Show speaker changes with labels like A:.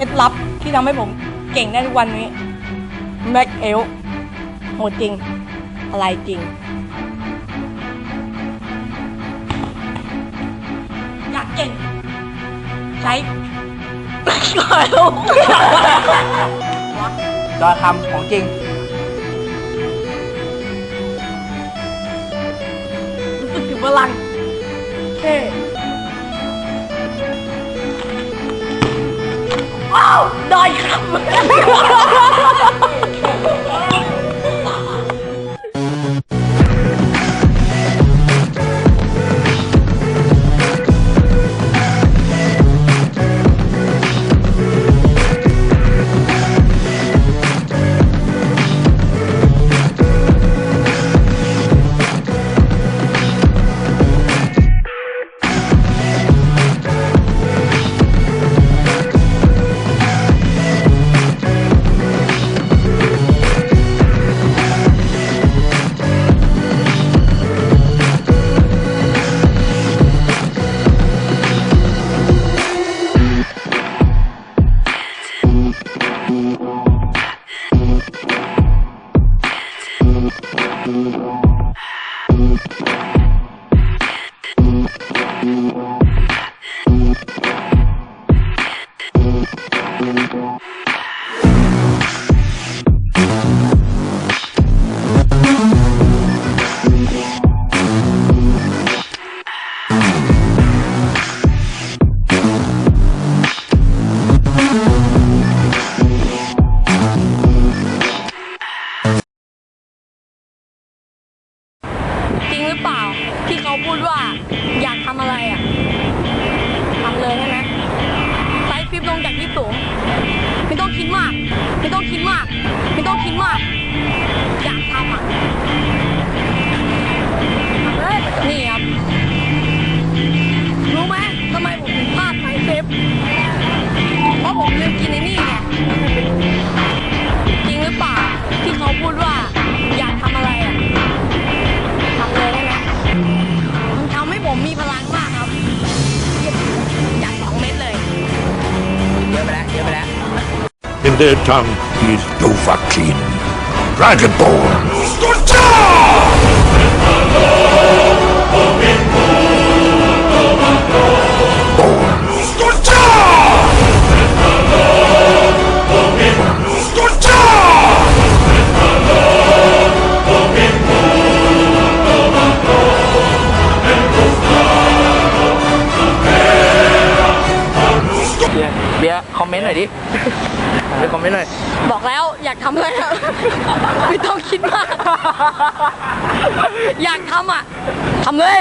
A: เคล็ดลับที่ทำให้ผมเก่งได้ทุกวันนี้แม็กเอลโหดจริง อะไรจริง อยากเก่ง ใช้ก่อนลูก
B: จอทำของจริง
A: รู้สึกถึงพลังเท่ Ay, จริ รือเปล่า ที่เขาพูดว่าอยากทำอะไรอะทำเลยใช่ไหมไซส์คลิปลงจากที่สูงไม่ต้องคิดมาก ไม่ต้องคิดมาก
C: their tongue is Dovahkiin. Dragonborn.
B: Bia, Bia, คอมเมนต์หน่อยดิเบียร์คอมเมนต์หน่อย
A: บอกแล้วอยากทำอะไรอะ ไม่ต้องคิดมาก อยากทำอะทำเลย